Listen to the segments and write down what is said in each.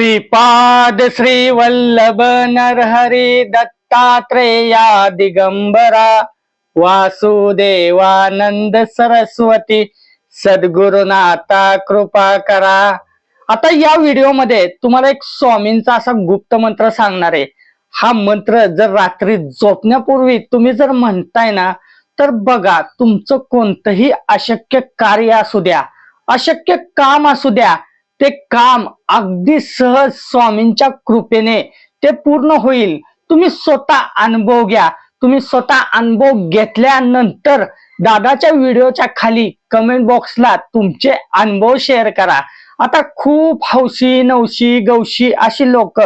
श्रीपाद श्री वल्लभ नरहरी दत्तात्रेया दिगंबरा वासुदेवानंद सरस्वती सद्गुरुनाथा कृपा करा. आता या व्हिडिओमध्ये तुम्हाला एक स्वामींचा असा गुप्त मंत्र सांगणार आहे. हा मंत्र जर रात्री झोपण्यापूर्वी तुम्ही जर म्हणताय ना तर बघा तुमचं कोणतंही अशक्य कार्य असू द्या अशक्य काम असू द्या ते काम अगदी सहज स्वामींच्या कृपेने ते पूर्ण होईल. तुम्ही स्वतः अनुभव घ्या. तुम्ही स्वतः अनुभव घेतल्यानंतर दादाच्या व्हिडिओच्या खाली कमेंट बॉक्सला तुमचे अनुभव शेअर करा. आता खूप हौशी नवशी गौशी अशी लोक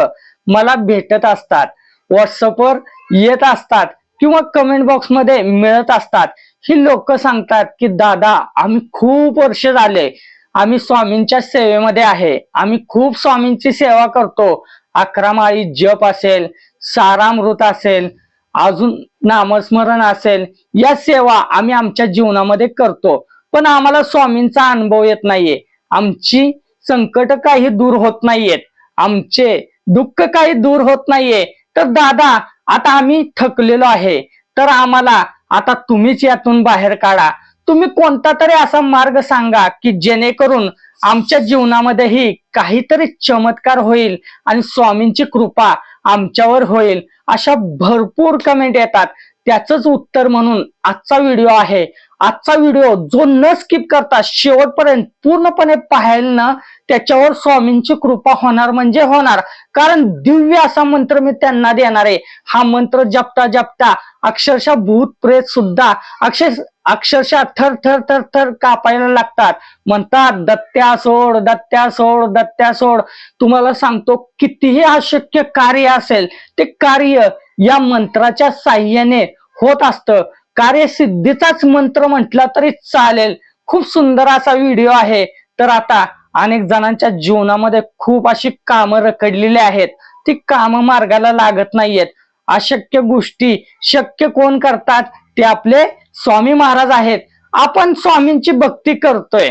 मला भेटत असतात. व्हॉट्सअपवर येत असतात किंवा कमेंट बॉक्समध्ये मिळत असतात. ही लोक सांगतात की दादा आम्ही खूप वर्ष झाले आम्ही स्वामींच्या सेवेमध्ये आहे. आम्ही खूप स्वामींची सेवा करतो. अकरा माळी जप असेल सारामृत असेल अजून नामस्मरण असेल या सेवा आम्ही आमच्या जीवनामध्ये करतो. पण आम्हाला स्वामींचा अनुभव येत नाहीये. आमची संकट काही दूर होत नाहीयेत. आमचे दुःख काही दूर होत नाहीये. तर दादा आता आम्ही थकलेलो आहे. तर आम्हाला आता तुम्हीच यातून बाहेर काढा. तुम्ही कोणता तरी असा मार्ग सांगा की जेणेकरून आमच्या जीवनामध्येही काहीतरी चमत्कार होईल आणि स्वामींची कृपा आमच्यावर होईल. अशा भरपूर कमेंट येतात. त्याचंच उत्तर म्हणून आजचा व्हिडिओ आहे. आजचा व्हिडिओ जो न स्किप करता शेवटपर्यंत पूर्णपणे पाहायला ना त्याच्यावर स्वामींची कृपा होणार म्हणजे होणार. कारण दिव्य असा मंत्र मी त्यांना देणार आहे. हा मंत्र जपता जपता अक्षरशः भूत प्रेत सुद्धा अक्षर अक्षरशः थर थर थर थर कापायला लागतात. म्हणतात दत्त्या सोड दत्त्या सोड दत्त्या सोड. तुम्हाला सांगतो कितीही अशक्य कार्य असेल ते कार्य या मंत्राच्या साह्याने होत असतं. कार्यसिद्धीचाच मंत्र म्हटला तरी चालेल. खूप सुंदर असा व्हिडिओ आहे. तर आता अनेक जणांच्या जीवनामध्ये खूप अशी कामं रखडलेली आहेत. ती कामं मार्गाला लागत नाहीयेत. अशक्य गोष्टी शक्य कोण करतात ते आपले स्वामी महाराज आहेत. आपण स्वामींची भक्ती करतोय.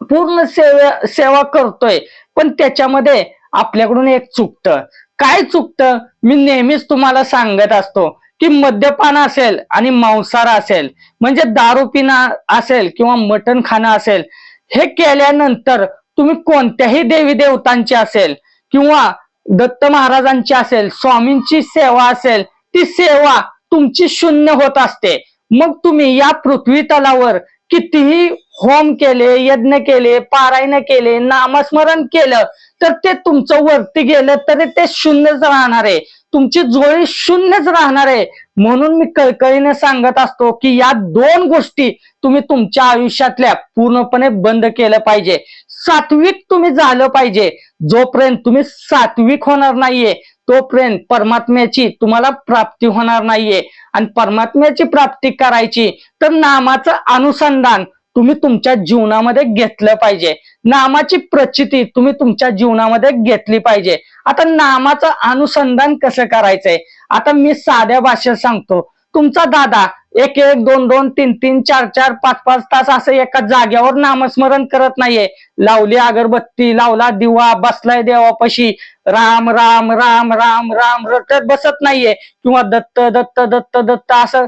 पूर्ण सेवा सेवा करतोय. पण त्याच्यामध्ये आपल्याकडून एक चुकतं. काय चुकतं? मी नेहमीच तुम्हाला सांगत असतो की मद्यपान असेल आणि मांसाहार असेल म्हणजे दारू पिणं असेल किंवा मटण खाणं असेल हे केल्यानंतर तुम्ही कोणत्याही देवी देवतांची असेल किंवा दत्त महाराजांची असेल स्वामींची सेवा असेल ती सेवा तुमची शून्य होत असते. मग तुम्ही या पृथ्वी तलावर कितीही होम केले यज्ञ केले पारायण केले नामस्मरण केलं तर ते तुमचं वरती गेलं तरी ते शून्यच राहणार आहे. तुमची जोळी शून्यच राहणार आहे. म्हणून मी कळकळीने सांगत असतो की या दोन गोष्टी तुम्ही तुमच्या आयुष्यातल्या पूर्णपणे बंद केलं पाहिजे. सात्विक तुम्ही झालं पाहिजे. जोपर्यंत तुम्ही सात्विक होणार नाहीये तोपर्यंत परमात्म्याची तुम्हाला प्राप्ती होणार नाहीये. आणि परमात्म्याची प्राप्ती करायची तर नामाचं अनुसंधान तुम्ही तुमच्या जीवनामध्ये घेतलं पाहिजे. नामाची प्रचिती तुम्ही तुमच्या जीवनामध्ये घेतली पाहिजे. आता नामाचं अनुसंधान कसं करायचंय? आता मी साध्या भाषेत सांगतो. तुमचा दादा एक एक दोन दोन तीन तीन चार चार पाच पाच तास असं एका जाग्यावर नामस्मरण करत नाहीये. लावली अगरबत्ती लावला दिवा बसलाय देवापाशी. राम राम राम राम राम रटत बसत नाहीये. किंवा दत्त दत्त दत्त दत्त असं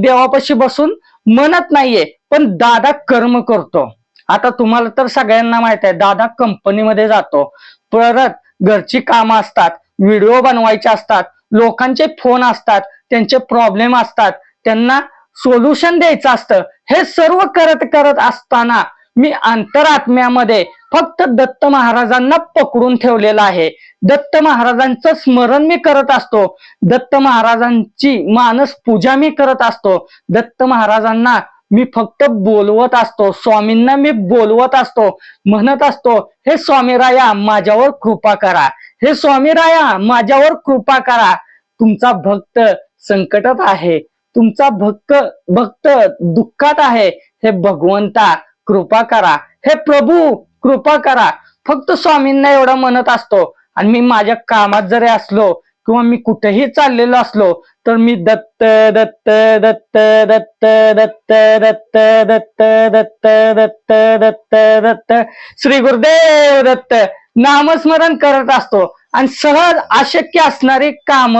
देवापाशी बसून म्हणत नाहीये. पण दादा कर्म करतो. आता तुम्हाला तर सगळ्यांना माहीत आहे दादा कंपनीमध्ये जातो. परत घरची कामं असतात व्हिडिओ बनवायचे असतात लोकांचे फोन असतात त्यांचे प्रॉब्लेम असतात. त्यांना सोल्युशन द्यायचं असतं. हे सर्व करत करत असताना मी अंतरात्म्यामध्ये फक्त दत्त महाराजांना पकडून ठेवलेलं आहे. दत्त महाराजांचं स्मरण मी करत असतो. दत्त महाराजांची मानस पूजा मी करत असतो. दत्त महाराजांना मी फक्त बोलवत असतो. स्वामींना मी बोलवत असतो. म्हणत असतो हे स्वामी राया माझ्यावर कृपा करा. हे स्वामी राया माझ्यावर कृपा करा. तुमचा भक्त संकटात आहे. तुमचा भक्त भक्त दुःखात आहे हे भगवंता कृपा करा हे प्रभू कृपा करा फक्त स्वामींना एवढं म्हणत असतो आणि मी माझ्या कामात जरी असलो किंवा मी कुठेही चाललेलो असलो तर मी दत्त दत्त दत्त दत्त दत्त दत्त दत्त दत्त दत्त दत्त दत्त श्री गुरुदेव दत्त नामस्मरण करत असतो आणि सहज अशक्य असणारी काम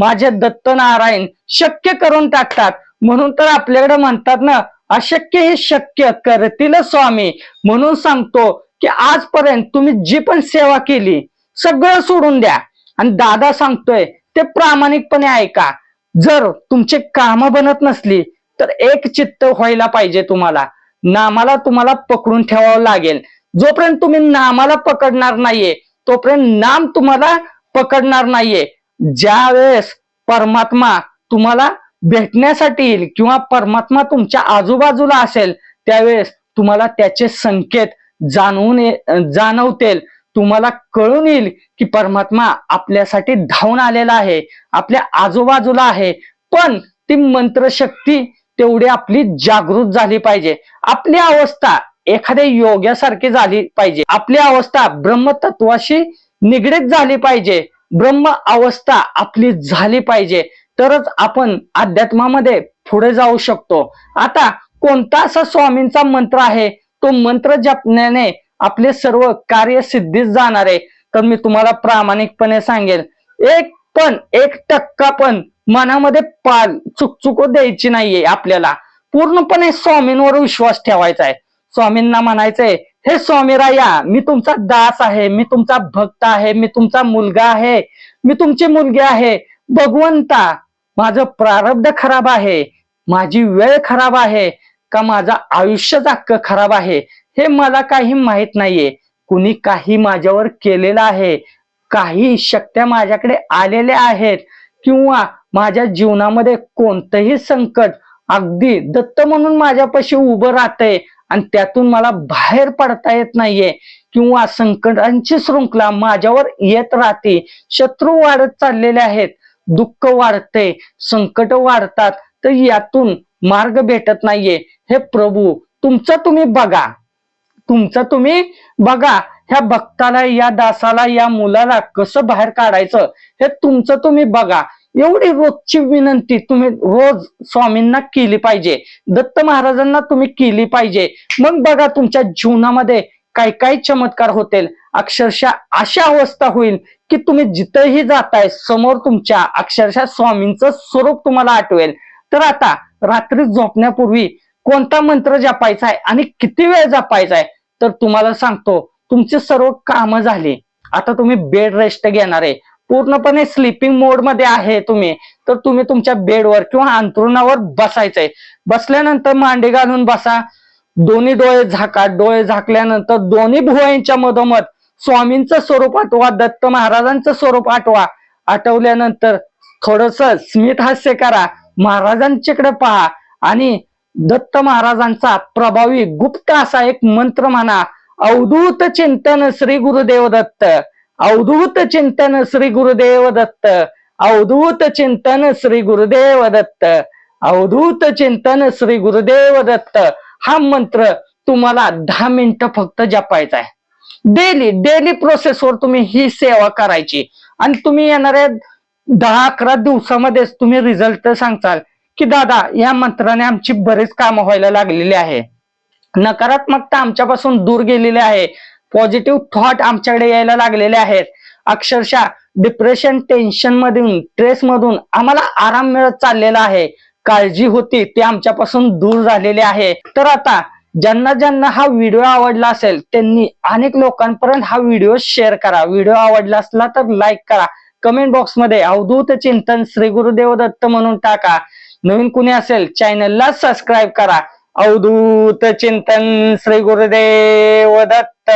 माझे दत्त नारायण शक्य करून टाकतात. म्हणून तर आपल्याकडे म्हणतात ना अशक्य हे शक्य करतील स्वामी. म्हणून सांगतो की आजपर्यंत तुम्ही जी पण सेवा केली सगळं सोडून द्या. आणि दादा सांगतोय ते प्रामाणिकपणे ऐका. जर तुमचे काम बनत नसली तर एक चित्त व्हायला पाहिजे तुम्हाला. नामाला तुम्हाला पकडून ठेवावं लागेल. जोपर्यंत तुम्ही नामाला पकडणार नाहीये तोपर्यंत नाम तुम्हाला पकडणार नाहीये. ज्या वेळेस परमात्मा तुम्हाला भेटण्यासाठी येईल किंवा परमात्मा तुमच्या आजूबाजूला असेल त्यावेळेस तुम्हाला त्याचे संकेत जाणवून जाणवतील. तुम्हाला कळून येईल की परमात्मा आपल्यासाठी धावून आलेला आहे आपल्या आजूबाजूला आहे. पण ती मंत्रशक्ती तेवढी आपली जागृत झाली पाहिजे. आपली अवस्था एखाद्या योग्यासारखी झाली पाहिजे. आपली अवस्था ब्रह्मतत्वाशी निगडीत झाली पाहिजे. ब्रह्म अवस्था आपली झाली पाहिजे तरच आपण अध्यात्मामध्ये पुढे जाऊ शकतो. आता कोणता असा स्वामींचा मंत्र आहे? तो मंत्र जपण्याने आपले सर्व कार्य सिद्धीच जाणार आहे. तर मी तुम्हाला प्रामाणिकपणे सांगेल एक पण एक टक्का पण मनामध्ये पाल चुकचुको द्यायची नाहीये आपल्याला. पूर्णपणे स्वामींवर विश्वास ठेवायचा आहे. स्वामींना म्हणायचंय हे स्वामीराया मी तुमचा दास आहे मी तुमचा भक्त आहे मी तुमचा मुलगा आहे मी तुमची मुलगी आहे. भगवंता माझं प्रारब्ध खराब आहे माझी वेळ खराब आहे का माझं आयुष्य अख्खं खराब आहे हे मला काही माहीत नाहीये. कुणी काही माझ्यावर केलेलं आहे काही शक्त्या माझ्याकडे आलेल्या आहेत किंवा माझ्या जीवनामध्ये कोणतंही संकट अगदी दत्त म्हणून माझ्यापाशी उभं राहतंय आणि त्यातून मला बाहेर पडता येत नाहीये. किंवा संकटांची शृंखला माझ्यावर येत राहते. शत्रू वाढत चाललेले आहेत. दुःख वाढते संकट वाढतात तर यातून मार्ग भेटत नाहीये. हे प्रभू तुमचं तुम्ही बघा. तुमचं तुम्ही बघा. ह्या भक्ताला या दासाला या मुलाला कसं बाहेर काढायचं हे तुमचं तुम्ही बघा. एवढी रोजची विनंती तुम्ही रोज स्वामींना केली पाहिजे. दत्त महाराजांना तुम्ही केली पाहिजे. मग बघा तुमच्या जीवनामध्ये काय काय चमत्कार होतील. अक्षरशः अशा अवस्था होईल की तुम्ही जिथंही जाताय समोर तुमच्या अक्षरशः स्वामींचं स्वरूप तुम्हाला आठवेल. तर आता रात्री झोपण्यापूर्वी कोणता मंत्र जपायचा आहे आणि किती वेळ जपायचा आहे तर तुम्हाला सांगतो तुमची सर्व कामं झाली. आता तुम्ही बेड रेस्ट घेणार. आहे पूर्णपणे स्लीपिंग मोडमध्ये आहे तुम्ही तर तुम्ही तुमच्या बेडवर किंवा अंथरुणावर बसायचंय. बसल्यानंतर मांडी घालून बसा. दोन्ही डोळे झाका. डोळे झाकल्यानंतर दोन्ही भुवयांच्या मधोमध स्वामींचं स्वरूप आठवा दत्त महाराजांचं स्वरूप आठवा. आठवल्यानंतर थोडस स्मित हास्य करा. महाराजांच्याकडे पहा आणि दत्त महाराजांचा प्रभावी गुप्त असा एक मंत्र म्हणा. अवधूत चिंतन श्री गुरुदेव दत्त. अवधूत चिंतन श्री गुरुदेव दत्त अवधूत चिंतन श्री गुरुदेव दत्त अवधूत चिंतन श्री गुरुदेव दत्त. हा मंत्र तुम्हाला दहा मिनिटं फक्त जपायचा आहे. डेली डेली प्रोसेसवर तुम्ही ही सेवा करायची. आणि तुम्ही येणाऱ्या दहा अकरा दिवसामध्येच तुम्ही रिझल्ट सांगताल की दादा या मंत्राने आमची बरेच कामं व्हायला लागलेली आहे. नकारात्मकता आमच्यापासून दूर गेलेली आहे. पॉझिटिव्ह थॉट आमच्याकडे यायला लागलेले आहेत. अक्षरशः डिप्रेशन टेन्शन मधून स्ट्रेस मधून आम्हाला आराम मिळत चाललेला आहे. काळजी होती ती आमच्यापासून दूर झालेली आहे. तर आता ज्यांना ज्यांना हा व्हिडिओ आवडला असेल त्यांनी अनेक लोकांपर्यंत हा व्हिडिओ शेअर करा. व्हिडिओ आवडला असला तर लाईक करा. कमेंट बॉक्समध्ये अवधूत चिंतन श्री गुरुदेव दत्त म्हणून टाका. नवीन कुणी असेल चॅनलला सबस्क्राईब करा. अवधूत चिंतन श्री गुरुदेव दत्त.